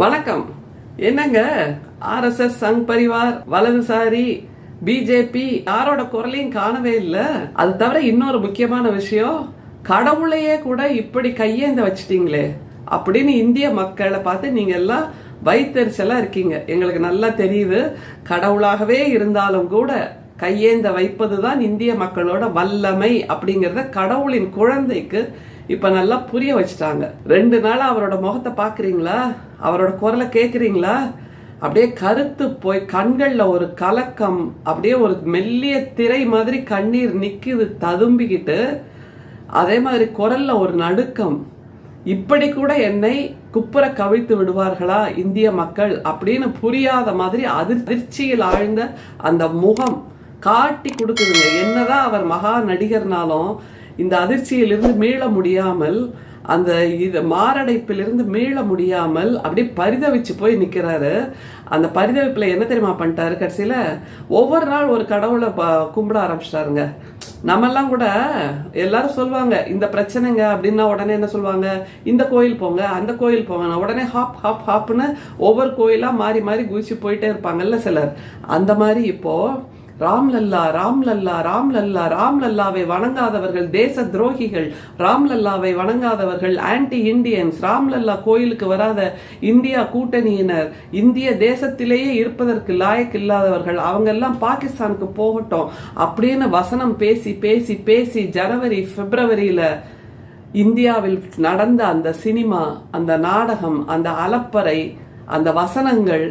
வணக்கம். என்னங்க? ஆர்எஸ்எஸ் சங் பரிவார் வலதுசாரி பிஜேபி யாரோட குரலையும் காணவே இல்லை. அது தவிர இன்னொரு முக்கியமான விஷயம் கடவுளையே கூட இப்படி கையேந்த வச்சிட்டீங்களே. அப்படின்னு இந்திய மக்களை பார்த்து நீங்க எல்லாம் வைத்தறிச்சலா இருக்கீங்க. எங்களுக்கு நல்லா தெரியுது. கடவுளாகவே இருந்தாலும் கூட கையேந்த வைப்பதுதான் இந்திய மக்களோட வல்லமை அப்படிங்கறத கடவுளின் குழந்தைக்கு இப்போ நல்லா புரிய வச்சுட்டாங்க. ரெண்டு நாள் அவரோட முகத்தை பார்க்குறீங்களா அவரோட குரலை கேட்குறீங்களா அப்படியே கருத்து போய் கண்களில் ஒரு கலக்கம் அப்படியே ஒரு மெல்லிய திரை மாதிரி கண்ணீர் நிற்கிது ததும்பிக்கிட்டு. அதே மாதிரி குரல்ல ஒரு நடுக்கம். இப்படி கூட என்னை குப்புற கவிழ்த்து விடுவார்களா இந்திய மக்கள் அப்படின்னு புரியாத மாதிரி அதிர் அதிர்ச்சியில் ஆழ்ந்த அந்த முகம் காட்டி கொடுக்குதுங்க. என்னதான் அவர் மகா நடிகர்னாலும் இந்த அதிர்ச்சியிலிருந்து மீள முடியாமல் அந்த இது மாரடைப்பிலிருந்து மீள முடியாமல் அப்படியே பரிதவிச்சு போய் நிக்கிறாரு. அந்த பரிதவிப்பில் என்ன தெரியுமா பண்ணிட்டாரு? கடைசியில் ஒவ்வொரு நாள் ஒரு கடவுளை ப- கும்பிட ஆரம்பிச்சிட்டாருங்க. நம்மெல்லாம் கூட எல்லாரும் சொல்லுவாங்க இந்த பிரச்சனைங்க அப்படின்னா உடனே என்ன சொல்லுவாங்க இந்த கோயில் போங்க அந்த கோயில் போங்க. உடனே ஹாப் ஹாப் ஹாப்னு ஒவ்வொரு கோயிலா மாறி மாறி குதிச்சு போயிட்டே இருப்பாங்கல்ல சிலர். அந்த மாதிரி இப்போ ராம்லல்லா ராம்லல்லா ராம் லல்லா ராம் லல்லாவை வணங்காதவர்கள் தேச துரோகிகள். ராம்லல்லாவை வணங்காதவர்கள் ஆன்டி இண்டியன்ஸ் ராம் லல்லா கோயிலுக்கு வராத இந்தியா கூட்டணியினர். இந்திய தேசத்திலேயே இருப்பதற்கு லாயக் இல்லாதவர்கள். அவங்க எல்லாம் பாகிஸ்தானுக்கு போகட்டும். அப்படின்னு வசனம் பேசி பேசி பேசி ஜனவரி பிப்ரவரியில இந்தியாவில் நடந்த அந்த சினிமா அந்த நாடகம் அந்த அலப்பறை அந்த வசனங்கள்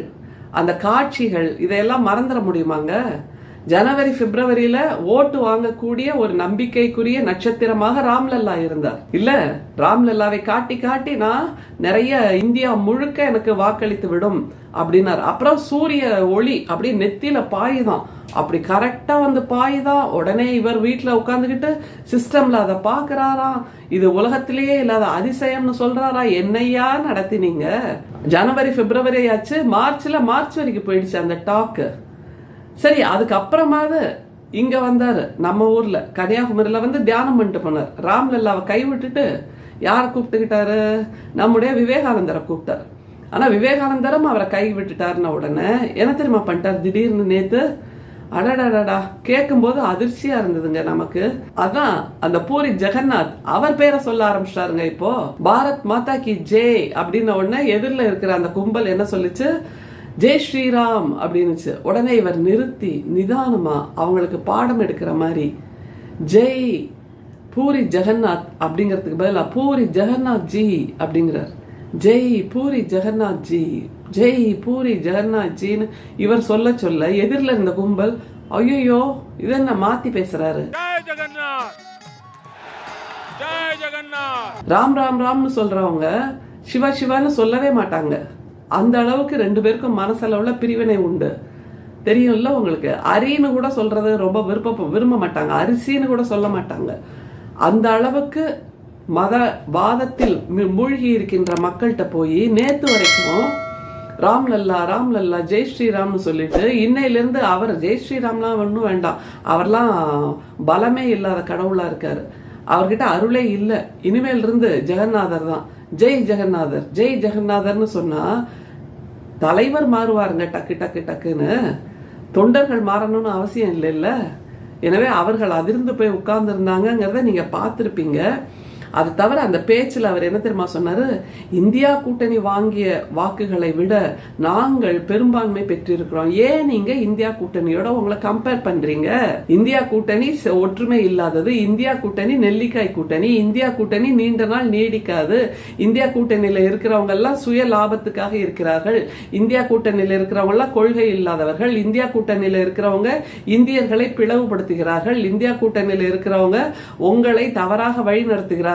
அந்த காட்சிகள் இதையெல்லாம் மறந்துட முடியுமாங்க? ஜனவரி பிப்ரவரியில ஓட்டு வாங்கக்கூடிய ஒரு நம்பிக்கைக்குரிய நட்சத்திரமாக ராம்லல்லா இருந்தார். இல்ல ராம்லல்லாவை காட்டி காட்டி நான் நிறைய இந்தியா முழுக்க எனக்கு வாக்களித்து விடும் அப்படின்னார். அப்புறம் சூரிய ஒளி அப்படி நெத்தியில பாயுதான். அப்படி கரெக்டா வந்து பாயுதான். உடனே இவர் வீட்டுல உட்காந்துக்கிட்டு சிஸ்டம்ல அதை பாக்குறாராம் இது உலகத்திலேயே இல்லாத அதிசயம்னு சொல்றாரா? என்னையா நடத்தினீங்க? ஜனவரி பிப்ரவரி ஆச்சு மார்ச்ல மார்ச் வரைக்கும் போயிடுச்சு அந்த டாக்கு. சரி அதுக்கப்புறமாவது இங்க வந்தாரு. நம்ம ஊர்ல கன்னியாகுமரியில வந்து தியானம் பண்ணிட்டு போனார். ராம்லல்லாவை கை விட்டுட்டு யாரை கூப்பிட்டுக்கிட்டாரு? நம்முடைய விவேகானந்தரை கூப்பிட்டார். ஆனா விவேகானந்தரும் அவரை கை விட்டுட்டாருன்ன உடனே என்ன தெரியுமா பண்ணிட்டார்? திடீர்னு நேத்து அடடாடா கேட்கும்போது அதிர்ச்சியா இருந்ததுங்க நமக்கு. அதான் அந்த பூரி ஜெகநாத் அவர் பேரை சொல்ல ஆரம்பிச்சிட்டாருங்க இப்போ. பாரத் மாதா கி ஜே அப்படின்ன உடனே எதிரில் இருக்கிற அந்த கும்பல் என்ன சொல்லிச்சு? ஜெய் ஸ்ரீராம் அப்படின்னுச்சு. உடனே இவர் நிறுத்தி நிதானமாக அவங்களுக்கு பாடம் எடுக்கிற மாதிரி ஜெய் பூரி ஜெகநாத் அப்படிங்கிறதுக்கு பதிலாக பூரி ஜெகநாத் ஜி அப்படிங்கிறார். ஜெய் பூரி ஜெகநாத் ஜி ஜெய் பூரி ஜெகநாத் ஜின்னு இவர் சொல்ல சொல்ல எதிரில் இருந்த கும்பல் ஐயோ இது என்ன மாத்தி பேசுறாரு? ராம் ராம் ராம்னு சொல்றவங்க சிவா சிவான்னு சொல்லவே மாட்டாங்க. அந்த அளவுக்கு ரெண்டு பேருக்கும் மனசளவுல பிரிவினை உண்டு. தெரியும்ல உங்களுக்கு? அரின்னு கூட சொல்றது ரொம்ப விருப்ப விரும்ப மாட்டாங்க. அரிசின்னு கூட சொல்ல மாட்டாங்க. அந்த அளவுக்கு மத வாதத்தில் மு- மூழ்கி இருக்கின்ற மக்கள்கிட்ட போய் நேத்து வரைக்கும் ராம் ராம்லல்லா ராம் ஜெய் ஸ்ரீராம்னு சொல்லிட்டு இன்னையிலேருந்து அவர் ஜெய் ஸ்ரீராம்லாம் ஒன்றும் வேண்டாம். அவர்லாம் பலமே இல்லாத கடவுளாக இருக்காரு. அவர்கிட்ட அருளே இல்லை. இனிமேல் இருந்து ஜெகநாதர் தான். ஜெய் ஜெகநாதர் ஜெய் ஜெகநாதர்னு சொன்னா தலைவர் மாறுவாருங்க டக்கு டக்கு டக்குன்னு. தொண்டர்கள் மாறணும்னு அவசியம் இல்லைல்ல. எனவே அவர்கள் அதிர்ந்து போய் உட்கார்ந்துருந்தாங்கங்கிறத நீங்கள் பார்த்துருப்பீங்க. அது தவிர அந்த பேச்சில் அவர் என்ன தெரியுமா சொன்னார்? இந்தியா கூட்டணி வாங்கிய வாக்குகளை விட நாங்கள் பெரும்பான்மை பெற்றிருக்கிறோம். ஏன் நீங்க இந்தியா கூட்டணியோட உங்களை கம்பேர் பண்றீங்க? இந்தியா கூட்டணி ச- ஒற்றுமை இல்லாதது. இந்தியா கூட்டணி நெல்லிக்காய் கூட்டணி. இந்தியா கூட்டணி நீண்ட நாள் நீடிக்காது. இந்தியா கூட்டணியில் இருக்கிறவங்க எல்லாம் சுய லாபத்துக்காக இருக்கிறார்கள். இந்தியா கூட்டணியில் இருக்கிறவங்க எல்லாம் கொள்கை இல்லாதவர்கள். இந்தியா கூட்டணியில் இருக்கிறவங்க இந்தியர்களை பிளவுபடுத்துகிறார்கள். இந்தியா கூட்டணியில் இருக்கிறவங்க உங்களை தவறாக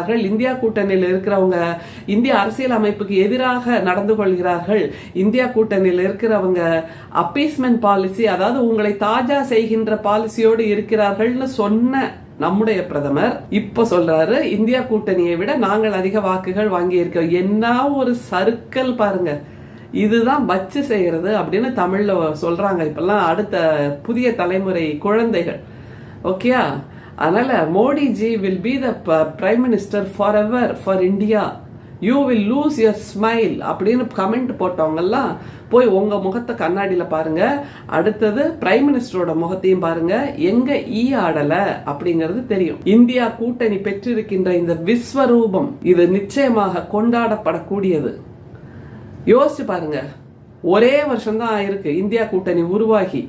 கொள்கிறார்கள். இந்தியா கூட்டணியில் இருக்கிறவங்க இந்திய அரசியல் அமைப்புக்கு எதிராக நடந்து கொள்கிறார்கள். இந்தியா கூட்டணியில் இருக்கிறவங்க அப்பீஸ்மெண்ட் பாலிசி அதாவது உங்களை தாஜா செய்கின்ற பாலிசியோடு இருக்கிறார்கள்னு சொன்ன நம்முடைய பிரதமர் இப்ப சொல்றாரு இந்தியா கூட்டணியை விட நாங்கள் அதிக வாக்குகள் வாங்கி இருக்கோம் என்ன ஒரு சறுக்கல் பாருங்க. இதுதான் வச்சு செய்யறது அப்படின்னு தமிழ்ல சொல்றாங்க. இப்பெல்லாம் அடுத்த புதிய தலைமுறை குழந்தைகள். ஓகேயா? அதனால் Modiji will be the prime minister forever for India you will lose your smile அப்படின்னு கமெண்ட் போட்டவங்கெல்லாம் போய் உங்கள் முகத்தை கண்ணாடியில் பாருங்க. அடுத்தது பிரைம் மினிஸ்டரோட முகத்தையும் பாருங்கள் எங்கே ஈ ஆடல அப்படிங்கிறது தெரியும். இந்தியா கூட்டணி பெற்றிருக்கின்ற இந்த விஸ்வரூபம் இது நிச்சயமாக கொண்டாடப்படக்கூடியது. யோசிச்சு பாருங்க. ஒரே வருஷம் தான் ஆயிருக்கு. இந்தியா கூட்டணி உருவாகி.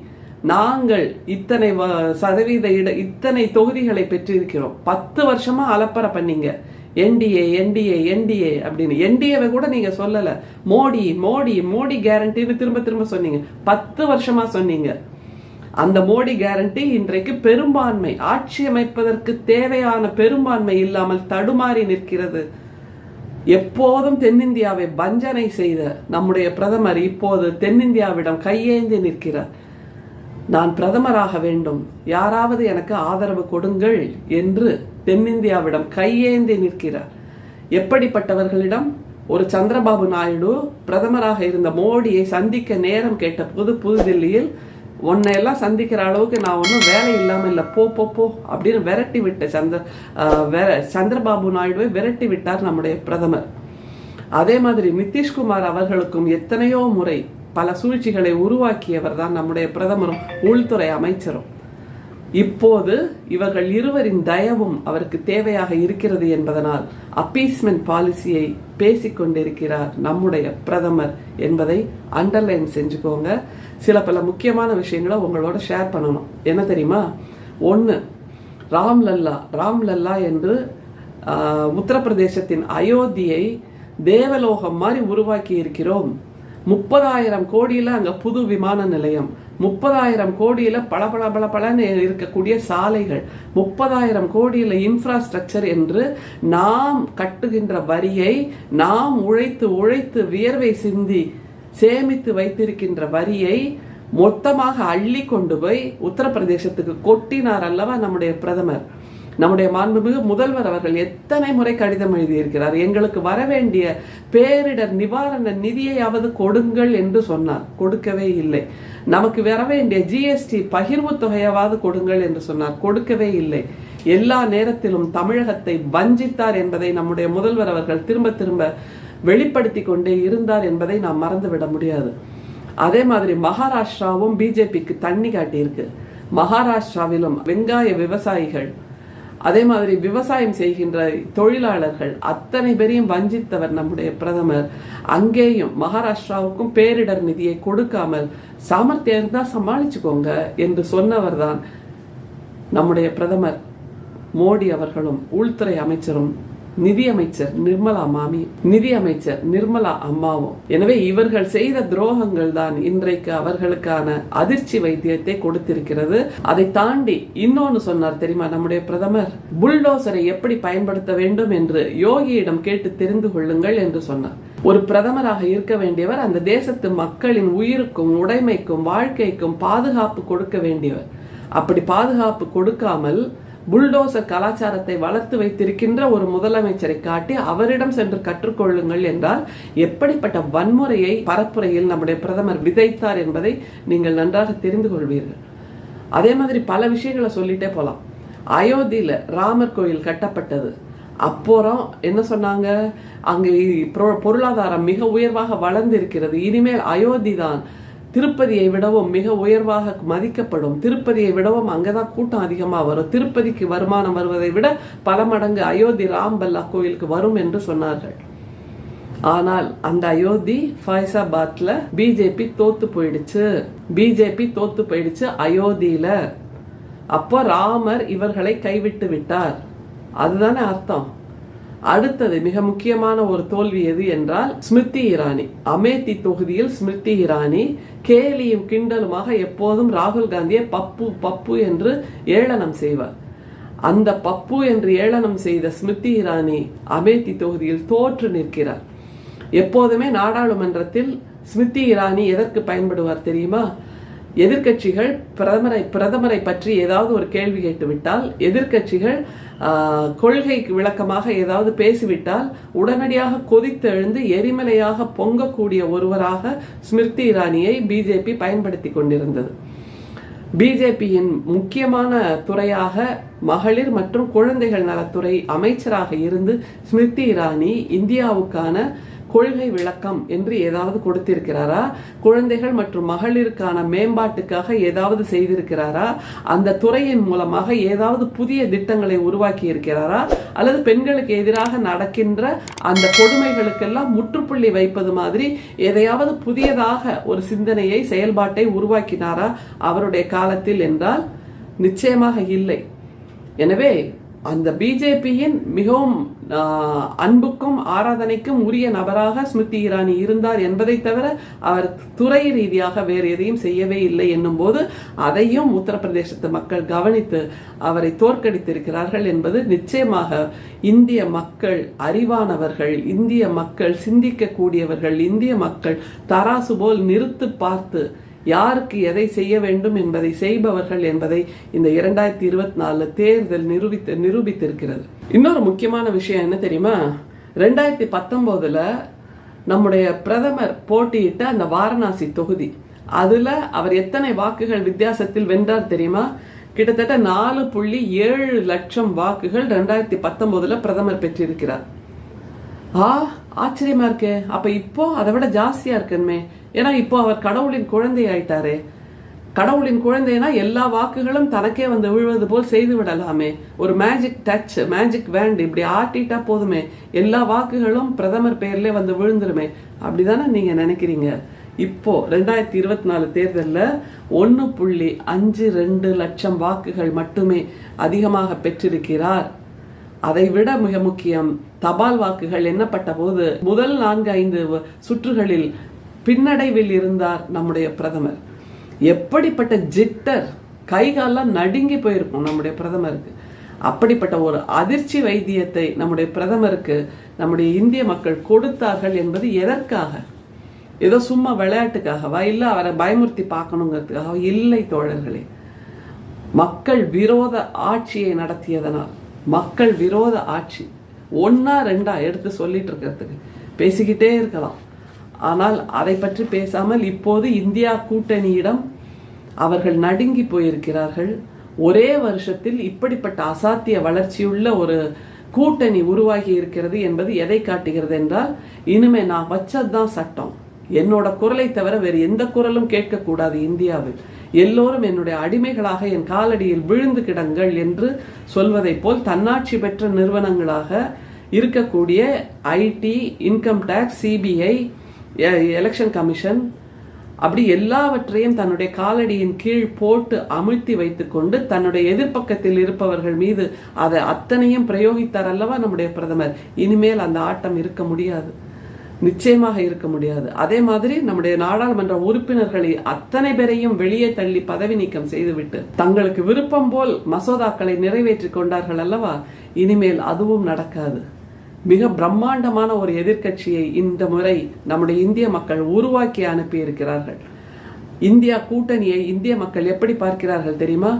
நாங்கள் இத்தனை வ- சதவீத இட இத்தனை தொகுதிகளை பெற்றிருக்கிறோம். பத்து வருஷமா அலப்பறை பண்ணீங்க. என்டிஏ என்டிஏ என்டிஏ அப்படின்னு. என்டிஏவை கூட நீங்க சொல்லல. மோடி மோடி மோடி கேரண்டின்னு திரும்ப திரும்ப சொன்னீங்க. பத்து வருஷமா சொன்னீங்க. அந்த மோடி கேரண்டி இன்றைக்கு பெரும்பான்மை ஆட்சி அமைப்பதற்கு தேவையான பெரும்பான்மை இல்லாமல் தடுமாறி நிற்கிறது. எப்போதும் தென்னிந்தியாவை வஞ்சனை செய்த நம்முடைய பிரதமர் இப்போது தென்னிந்தியாவிடம் கையேந்தி நிற்கிறார். நான் பிரதமராக வேண்டும். யாராவது எனக்கு ஆதரவு கொடுங்கள் என்று தென்னிந்தியாவிடம் கையேந்தி நிற்கிறார். எப்படிப்பட்டவர்களிடம்? ஒரு சந்திரபாபு நாயுடு பிரதமராக இருந்த மோடியை சந்திக்க நேரம் கேட்ட புது புதுதில்லியில் உன்னை எல்லாம் சந்திக்கிற அளவுக்கு நான் ஒன்றும் வேலை இல்லாமல் இல்லை போ போ போ அப்படின்னு விரட்டி விட்ட சந்திர ஆஹ் வெர- சந்திரபாபு நாயுடுவை விரட்டி விட்டார் நம்முடைய பிரதமர். அதே மாதிரி நிதிஷ்குமார் அவர்களுக்கும் எத்தனையோ முறை பல சூழ்ச்சிகளை உருவாக்கியவர் தான் நம்முடைய பிரதமரும் உள்துறை அமைச்சரும். இப்போது இவர்கள் இருவரின் தயவும் அவருக்கு தேவையாக இருக்கிறது என்பதனால் அப்பீஸ்மெண்ட் பாலிசியை பேசிக்கொண்டிருக்கிறார் நம்முடைய பிரதமர் என்பதை அண்டர்லைன் செஞ்சுக்கோங்க. சில பல முக்கியமான விஷயங்களை உங்களோட ஷேர் பண்ணணும். என்ன தெரியுமா? ஒன்று ராம் லல்லா. ராம் லல்லா என்று உத்தரப்பிரதேசத்தின் அயோத்தியை தேவலோகம் மாதிரி உருவாக்கி இருக்கிறோம் முப்பதாயிரம் கோடியில் அங்கே புது விமான நிலையம். முப்பதாயிரம் கோடியில் பல பல பல பலன்னு இருக்கக்கூடிய சாலைகள். முப்பதாயிரம் கோடியில் இன்ஃப்ராஸ்ட்ரக்சர் என்று நாம் கட்டுகின்ற வரியை நாம் உழைத்து உழைத்து வியர்வை சிந்தி சேமித்து வைத்திருக்கின்ற வரியை மொத்தமாக அள்ளி கொண்டு போய் உத்தரப்பிரதேசத்துக்கு கொட்டினார் அல்லவா நம்முடைய பிரதமர். நம்முடைய மாண்புமிகு முதல்வர் அவர்கள் எத்தனை முறை கடிதம் எழுதியிருக்கிறார்? எங்களுக்கு வர வேண்டிய பேரிடர் நிவாரண நிதியையாவது கொடுங்கள் என்று சொன்னார். கொடுக்கவே இல்லை. நமக்கு வர வேண்டிய ஜிஎஸ்டி பகிர்வு தொகையாவது கொடுங்கள் என்று சொன்னார். கொடுக்கவே இல்லை. எல்லா நேரத்திலும் தமிழகத்தை வஞ்சித்தார் என்பதை நம்முடைய முதல்வர் அவர்கள் திரும்ப திரும்ப வெளிப்படுத்தி கொண்டே இருந்தார் என்பதை நாம் மறந்துவிட முடியாது. அதே மாதிரி மகாராஷ்டிராவும் பிஜேபிக்கு தண்ணி காட்டியிருக்கு. மகாராஷ்டிராவிலும் வெங்காய விவசாயிகள் அதே மாதிரி விவசாயம் செய்கின்ற தொழிலாளர்கள் அத்தனை பேரையும் வஞ்சித்தவர் நம்முடைய பிரதமர். அங்கேயும் மகாராஷ்டிராவுக்கும் பேரிடர் நிதியை கொடுக்காமல் சாமர்த்தியம் இருந்தால் சமாளிச்சுக்கோங்க என்று சொன்னவர் தான் நம்முடைய பிரதமர் மோடி அவர்களும் உள்துறை அமைச்சரும் நிதி அமைச்சர் நிர்மலா மாமி நிதி அமைச்சர் நிர்மலா அம்மாவும். எனவே இவர்கள் செய்த துரோகங்கள் தான் இன்றைக்கு அவர்களுக்கான அதிர்ச்சி வைத்தியத்தை கொடுத்திருக்கிறது. அதை தாண்டி இன்னொன்னு சொன்னார் தெரியுமா நம்முடைய பிரதமர்? புல்டோசரை எப்படி பயன்படுத்த வேண்டும் என்று யோகியிடம் கேட்டு தெரிந்து கொள்ளுங்கள் என்று சொன்னார். ஒரு பிரதமராக இருக்க வேண்டியவர் அந்த தேசத்து மக்களின் உயிருக்கும் உடைமைக்கும் வாழ்க்கைக்கும் பாதுகாப்பு கொடுக்க வேண்டியவர். அப்படி பாதுகாப்பு கொடுக்காமல் புல்டோசர் கலாச்சாரத்தை வளர்த்து வைத்திருக்கின்ற ஒரு முதலமைச்சரை காட்டி அவரிடம் சென்று கற்றுக்கொள்ளுங்கள் என்றால் எப்படிப்பட்ட வன்முறையை பரப்புரையில் நம்முடைய பிரதமர் விதைத்தார் என்பதை நீங்கள் நன்றாக தெரிந்து கொள்வீர்கள். அதே மாதிரி பல விஷயங்களை சொல்லிட்டே போகலாம் அயோத்தியில் ராமர் கோயில் கட்டப்பட்டது. அப்புறம் என்ன சொன்னாங்க? அங்கே பொருளாதாரம் மிக உயர்வாக வளர்ந்திருக்கிறது. இனிமேல் அயோத்தி தான் திருப்பதியை விடவும் மிக உயர்வாக மதிக்கப்படும். திருப்பதியை விடவும் அங்கதான் கூட்டம் அதிகமாக வரும். திருப்பதிக்கு வருமானம் வருவதை விட பல மடங்கு அயோத்தி ராம்பல்லா கோயிலுக்கு வரும் என்று சொன்னார்கள். ஆனால் அந்த அயோத்தி ஃபைசாபாத்ல பிஜேபி தோத்து போயிடுச்சு. பிஜேபி தோத்து போயிடுச்சு அயோத்தியில. அப்போ ராமர் இவர்களை கைவிட்டு விட்டார். அதுதானே அர்த்தம்? அடுத்தது மிக முக்கியமான ஒரு தோல்வி எது என்றால் ஸ்மிருதி இரானி. அமேத்தி தொகுதியில் ஸ்மிருதி இரானி கேலியும் கிண்டலுமாக எப்போதும் ராகுல் காந்தியை பப்பு பப்பு என்று ஏளனம் செய்வார். அந்த பப்பு என்று ஏளனம் செய்த ஸ்மிருதி இரானி அமேத்தி தொகுதியில் தோற்று நிற்கிறார். எப்போதுமே நாடாளுமன்றத்தில் ஸ்மிருதி இரானி எதற்கு பயன்படுவார் தெரியுமா? எதிர்க்கட்சிகள் பிரதமரை பிரதமரை பற்றி ஏதாவது ஒரு கேள்வி கேட்டுவிட்டால் எதிர்க்கட்சிகள் கொள்கைக்கு விளக்கமாக ஏதாவது பேசிவிட்டால் உடனடியாக கொதித்தெழுந்து எரிமலையாக பொங்கக்கூடிய ஒருவராக ஸ்மிருதி இரானியை பிஜேபி பயன்படுத்தி கொண்டிருந்தது. பிஜேபியின் முக்கியமான துறையாக மகளிர் மற்றும் குழந்தைகள் நலத்துறை அமைச்சராக இருந்து ஸ்மிருதி இரானி இந்தியாவுக்கான கொள்கை விளக்கம் என்று ஏதாவது கொடுத்திருக்கிறாரா? குழந்தைகள் மற்றும் மகளிருக்கான மேம்பாட்டுக்காக ஏதாவது செய்திருக்கிறாரா? அந்த துறையின் மூலமாக ஏதாவது புதிய திட்டங்களை உருவாக்கி இருக்கிறாரா அல்லது பெண்களுக்கு எதிராக நடக்கின்ற அந்த கொடுமைகளுக்கெல்லாம் முற்றுப்புள்ளி வைப்பது மாதிரி எதையாவது புதியதாக ஒரு சிந்தனையை செயல்பாட்டை உருவாக்கினாரா? அவருடைய காலத்தில் என்றால் நிச்சயமாக இல்லை. எனவே அந்த பிஜேபியின் மிகவும் அன்புக்கும் ஆராதனைக்கும் உரிய நபராக ஸ்மிருதி இரானி இருந்தார் என்பதை தவிர அவர் துறை ரீதியாக வேறு எதையும் செய்யவே இல்லை என்னும் போது அதையும் உத்தரப்பிரதேசத்து மக்கள் கவனித்து அவரை தோற்கடித்திருக்கிறார்கள் என்பது நிச்சயமாக இந்திய மக்கள் அறிவானவர்கள் இந்திய மக்கள் சிந்திக்கக்கூடியவர்கள் இந்திய மக்கள் தராசு போல் நிறுத்து பார்த்து யாருக்கு எதை செய்ய வேண்டும் என்பதை செய்பவர்கள் என்பதை இந்த இரண்டாயிரத்தி இருபத்தி நாலு தேர்தல் நிரூபித்து நிரூபித்திருக்கிறது. இன்னொரு முக்கியமான விஷயம் என்ன தெரியுமா? ரெண்டாயிரத்தி பத்தொம்போதில் நம்முடைய பிரதமர் போட்டியிட்ட அந்த வாரணாசி தொகுதி. அதில் அவர் எத்தனை வாக்குகள் வித்தியாசத்தில் வென்றார் தெரியுமா? கிட்டத்தட்ட நாலு புள்ளி ஏழு லட்சம் வாக்குகள் ரெண்டாயிரத்தி பத்தொன்பதுல பிரதமர் பெற்றிருக்கிறார். ஆ ஆச்சரியமா இருக்கே. அப்ப இப்போ அதை விட ஜாஸ்தியா இருக்குமே ஏன்னா இப்போ அவர் கடவுளின் குழந்தை ஆயிட்டாரு. கடவுளின் குழந்தைனா எல்லா வாக்குகளும் தனக்கே வந்து விழுவது போல் செய்து விடலாமே. ஒரு மேஜிக் டச் மேஜிக் வேண்ட் இப்படி ஆட்டிட்டா போதுமே. எல்லா வாக்குகளும் பிரதமர் பெயர்ல வந்து விழுந்துருமே. அப்படிதானே நீங்க நினைக்கிறீங்க? இப்போ ரெண்டாயிரத்தி இருபத்தி நாலு தேர்தலில் ஒன்று புள்ளி அஞ்சு ரெண்டு லட்சம் வாக்குகள் மட்டுமே அதிகமாக பெற்றிருக்கிறார். அதை விட மிக முக்கியம் தபால் வாக்குகள் எண்ணப்பட்ட போது முதல் நான்கு ஐந்து சுற்றுகளில் பின்னடைவில் இருந்தார் நம்முடைய பிரதமர். எப்படிப்பட்ட ஜிட்டர் கைகாலாம் நடுங்கி போயிருக்கும் நம்முடைய பிரதமருக்கு. அப்படிப்பட்ட ஒரு அதிர்ச்சி வைத்தியத்தை நம்முடைய பிரதமருக்கு நம்முடைய இந்திய மக்கள் கொடுத்தார்கள் என்பது எதற்காக? ஏதோ சும்மா விளையாட்டுக்காகவா? இல்லை அவரை பயமுறுத்தி பார்க்கணுங்கிறதுக்காக இல்லை தோழர்களே. மக்கள் விரோத ஆட்சியை நடத்தியதனால். மக்கள் விரோத ஆட்சி. ஒன்னா ரெண்டா எடுத்து சொல்லிட்டு இருக்கிறதுக்கு. பேசிக்கிட்டே இருக்கலாம். ஆனால் அதை பற்றி பேசாமல் இப்போது இந்தியா கூட்டணியிடம் அவர்கள் நடுங்கி போயிருக்கிறார்கள். ஒரே வருஷத்தில் இப்படிப்பட்ட அசாத்திய வளர்ச்சியுள்ள ஒரு கூட்டணி உருவாகி இருக்கிறது என்பது எதை காட்டுகிறது என்றால் இனிமே நான் வச்சதுதான் சட்டம். என்னோட குரலை தவிர வேறு எந்த குரலும் கேட்கக்கூடாது இந்தியாவில். எல்லோரும் என்னுடைய அடிமைகளாக என் காலடியில் விழுந்து கிடங்கள் என்று சொல்வதைப் போல் தன்னாட்சி பெற்ற நிறுவனங்களாக இருக்கக்கூடிய IT income tax CBI election commission அப்படி எல்லாவற்றையும் தன்னுடைய காலடியின் கீழ் போட்டு அமிழ்த்தி வைத்துக்கொண்டு தன்னுடைய எதிர்ப்பக்கத்தில் இருப்பவர்கள் மீது அதை அத்தனையும் பிரயோகித்தார் அல்லவா நம்முடைய பிரதமர்? இனிமேல் அந்த ஆட்டம் இருக்க முடியாது. நிச்சயமாக இருக்க முடியாது. அதே மாதிரி நம்முடைய நாடாளுமன்ற உறுப்பினர்களை அத்தனை பேரையும் வெளியே தள்ளி பதவி நீக்கம் செய்துவிட்டு தங்களுக்கு விருப்பம் போல் மசோதாக்களை நிறைவேற்றி கொண்டார்கள் அல்லவா? இனிமேல் அதுவும் நடக்காது. மிக பிரம்மாண்டமான ஒரு எதிர்க்கட்சியை இந்த முறை நம்முடைய இந்திய மக்கள் உருவாக்கி அனுப்பி இருக்கிறார்கள் இந்தியா கூட்டணியை இந்திய மக்கள் எப்படி பார்க்கிறார்கள் தெரியுமா?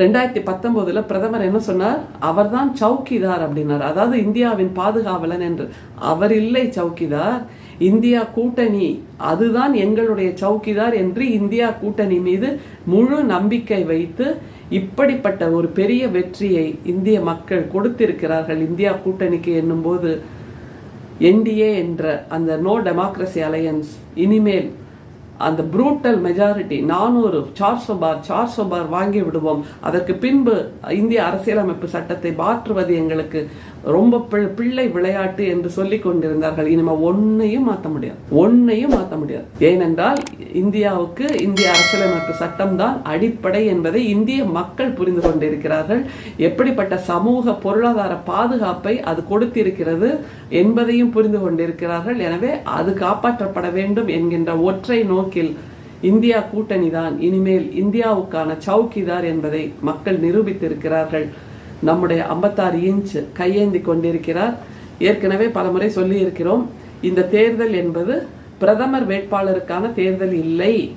ரெண்டாயிரத்தி பத்தொன்பதுல பிரதமர் என்ன சொன்னார்? அவர்தான் சௌக்கிதார் அப்படின்னார். அதாவது இந்தியாவின் பாதுகாவலன் என்று. அவர் இல்லை சௌக்கிதார் இந்தியா கூட்டணி. அதுதான் எங்களுடைய சௌக்கிதார் என்று இந்தியா கூட்டணி மீது முழு நம்பிக்கை வைத்து இப்படிப்பட்ட ஒரு பெரிய வெற்றியை இந்திய மக்கள் கொடுத்திருக்கிறார்கள் இந்தியா கூட்டணிக்கு என்னும்போது. என்டிஏ என்ற அந்த நோ டெமோக்ரஸி அலையன்ஸ் இனிமேல் அந்த ப்ரூட்டல் மெஜாரிட்டி நானூறு சார்சோ பார் சார்சோ பார் வாங்கி விடுவோம். அதற்கு பின்பு இந்திய அரசியலமைப்பு சட்டத்தை மாற்றுவது எங்களுக்கு ரொம்ப பிள்ளை விளையாட்டு என்று சொல்லிக் கொண்டிருந்தார்கள். இனிமே ஒன்னையும் மாற்ற முடியாது. ஒன்னையும் மாற்ற முடியாது. ஏனென்றால் இந்தியாவுக்கு இந்திய அரசியலமைப்பு சட்டம்தான் அடிப்படை என்பதை இந்திய மக்கள் புரிந்து கொண்டிருக்கிறார்கள். எப்படிப்பட்ட சமூக பொருளாதார பாதுகாப்பை அது கொடுத்திருக்கிறது என்பதையும் புரிந்து கொண்டிருக்கிறார்கள். எனவே அது காப்பாற்றப்பட வேண்டும் என்கின்ற ஒற்றை நோக்கில் இந்தியா கூட்டணி தான் இனிமேல் இந்தியாவுக்கான சௌக்கிதார் என்பதை மக்கள் நிரூபித்திருக்கிறார்கள். நம்முடைய 56 இன்ச் கையேந்தி கொண்டிருக்கிறார். ஏற்கனவே பலமுறை சொல்லியிருக்கிறோம். இந்த தேர்தல் என்பது பிரதமர் வேட்பாளருக்கான தேர்தல் இல்லை.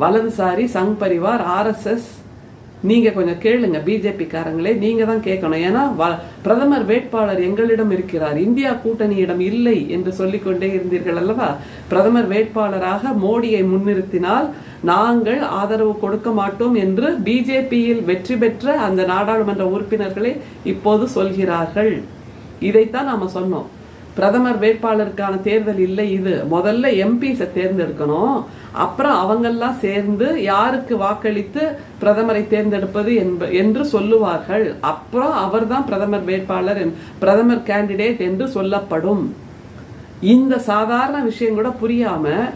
வலதுசாரி சங் பரிவார் ஆர்எஸ்எஸ் நீங்க கொஞ்சம் கேளுங்க பிஜேபிக்காரங்களே நீங்கள் நீங்க தான் கேட்கணும். ஏன்னா வ- பிரதமர் வேட்பாளர் எங்களிடம் இருக்கிறார். இந்தியா கூட்டணியிடம் இல்லை என்று சொல்லிக்கொண்டே இருந்தீர்கள் அல்லவா? பிரதமர் வேட்பாளராக மோடியை முன்னிறுத்தினால் நாங்கள் ஆதரவு கொடுக்க மாட்டோம் என்று பிஜேபியில் வெற்றி பெற்ற அந்த நாடாளுமன்ற உறுப்பினர்களே இப்போது சொல்கிறார்கள். இதைத்தான் நாம சொன்னோம். பிரதமர் வேட்பாளருக்கான தேர்தல் இல்லை இது. முதல்ல எம்பிஸை தேர்ந்தெடுக்கணும். அப்புறம் அவங்கெல்லாம் சேர்ந்து யாருக்கு வாக்களித்து பிரதமரை தேர்ந்தெடுப்பது என்ப என்று சொல்லுவார்கள். அப்புறம் அவர்தான் பிரதமர் வேட்பாளர் என்- பிரதமர் கேண்டிடேட் என்று சொல்லப்படும். இந்த சாதாரண விஷயம் கூட புரியாம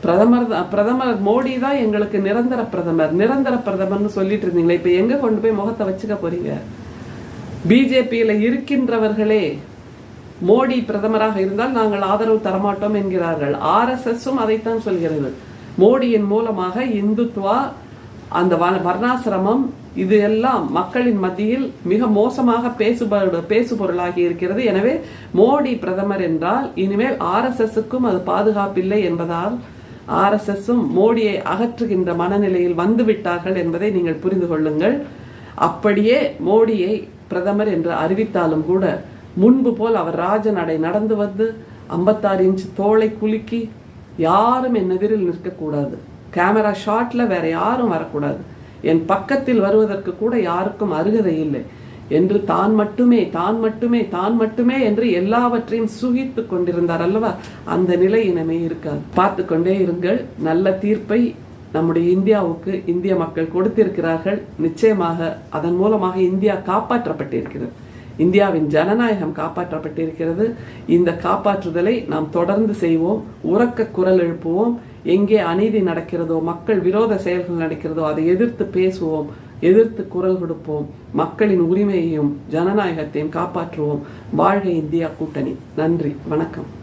பிரதமர் தான் பிரதமர் மோடி தான் எங்களுக்கு நிரந்தர பிரதமர். நிரந்தர பிரதமர்னு சொல்லிட்டு இருந்தீங்களே இப்போ எங்கே கொண்டு போய் முகத்தை வச்சுக்க போறீங்க? பிஜேபியில் இருக்கின்றவர்களே மோடி பிரதமராக இருந்தால் நாங்கள் ஆதரவு தரமாட்டோம் என்கிறார்கள். ஆர்எஸ்எஸும் அதைத்தான் சொல்கிறது. மோடியின் மூலமாக இந்துத்வா அந்த வ- வர்ணாசிரமம் இது எல்லாம் மக்களின் மத்தியில் மிக மோசமாக பேசுபடு பேசுபொருளாகி இருக்கிறது. எனவே மோடி பிரதமர் என்றால் இனிமேல் ஆர்எஸ்எஸ்க்கும் அது பாதுகாப்பில்லை என்பதால் ஆர்எஸ்எஸும் மோடியை அகற்றுகின்ற மனநிலையில் வந்துவிட்டார்கள் என்பதை நீங்கள் புரிந்து கொள்ளுங்கள். அப்படியே மோடியை பிரதமர் என்று அறிவித்தாலும் கூட முன்பு போல் அவர் ராஜநடை நடந்து வந்து ஐம்பத்தாறு இன்ச் தோலை குலுக்கி யாரும் என் எதிரில் நிற்கக்கூடாது. கேமரா ஷாட்டில் வேற யாரும் வரக்கூடாது. என் பக்கத்தில் வருவதற்கு கூட யாருக்கும் அருகதை இல்லை. என்று தான் மட்டுமே தான் மட்டுமே தான் மட்டுமே என்று எல்லாவற்றையும் சுகித்து கொண்டிருந்தார் அல்லவா? அந்த நிலை இனமே இருக்காது. பார்த்து கொண்டே இருங்கள். நல்ல தீர்ப்பை நம்முடைய இந்தியாவுக்கு இந்திய மக்கள் கொடுத்திருக்கிறார்கள். நிச்சயமாக அதன் மூலமாக இந்தியா காப்பாற்றப்பட்டிருக்கிறது. இந்தியாவின் ஜனநாயகம் காப்பாற்றப்பட்டிருக்கிறது. இந்த காப்பாற்றுதலை நாம் தொடர்ந்து செய்வோம். உறக்க குரல் எழுப்புவோம். எங்கே அநீதி நடக்கிறதோ மக்கள் விரோத செயல்கள் நடக்கிறதோ அதை எதிர்த்து பேசுவோம். எதிர்த்து குரல் கொடுப்போம். மக்களின் உரிமையையும் ஜனநாயகத்தையும் காப்பாற்றுவோம். வாழ்க இந்தியா கூட்டணி. நன்றி. வணக்கம்.